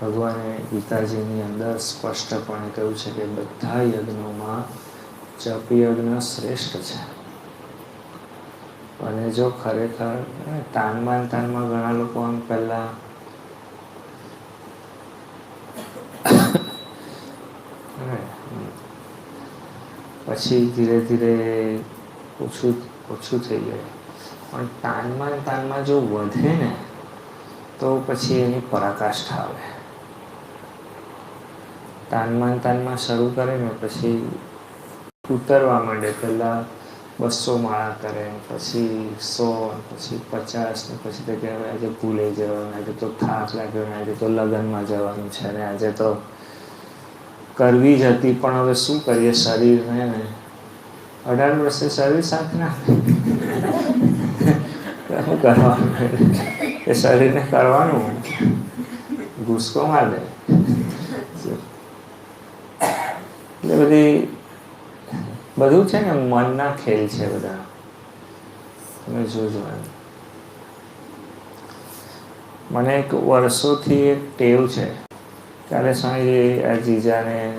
ભગવાને ગીતાજીની અંદર સ્પષ્ટપણે કહ્યું છે કે બધા યજ્ઞોમાં જપ યજ્ઞ શ્રેષ્ઠ છે. અને જો ખરેખર તાનમાં તાનમાં ઘણા લોકો આમ પહેલાં પછી ધીરે ધીરે ઓછું ઓછું થઈ જાય પણ તાનમાં તાનમાં જો વધે ને, તો પછી એની પરાકાષ્ઠા આવે. તાનમાં તાનમાં શરૂ કરે ને પછી ઉતરવા માંડે. પહેલાં બસો માળા કરે, પછી સો, પછી પચાસ, ને પછી તો કે હવે આજે ભૂલે જવાનું, આજે તો થાક લાગ્યો ને આજે તો લગ્નમાં જવાનું છે ને આજે તો કરવી જ હતી, પણ હવે શું કરીએ શરીરને? ને અઢાર વર્ષે શરીર સાથ ના શું કરવાનું? એ શરીરને કરવાનું. ગુસ્કો માર. એટલે બધી બધું છે ને મનના ખેલ છે બધા. તમે જોજો એમ. મને એક વર્ષોથી એક ટેવ છે. ત્યારે સ્વામી આ જીજાને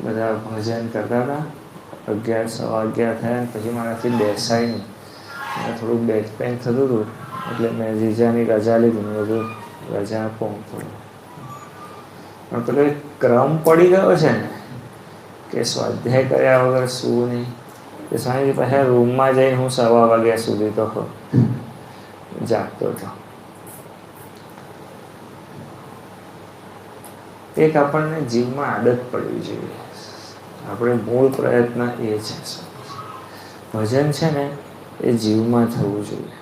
બધા ભજન કરતા હતા. અગિયાર, સવા અગિયાર થયા પછી મારાથી બેસાય. નહીં થોડુંક બેક પેન થતું હતું. એટલે મેં જીજાની રજા લીધી. મેં બધું રજા આપો. થોડું પણ પેલો ક્રમ પડી ગયો છે ને? કે સ્વાધ્યાય કર્યા વગર શું નહીં. કે સ્વામીજી પાસે રૂમમાં જઈને હું સવા વાગ્યા સુધી તો જાગતો હતો. એક આપણને જીવમાં આદત પડવી જોઈએ. આપણે મૂળ પ્રયત્ન એ છે. ભજન છે ને એ જીવમાં થવું જોઈએ.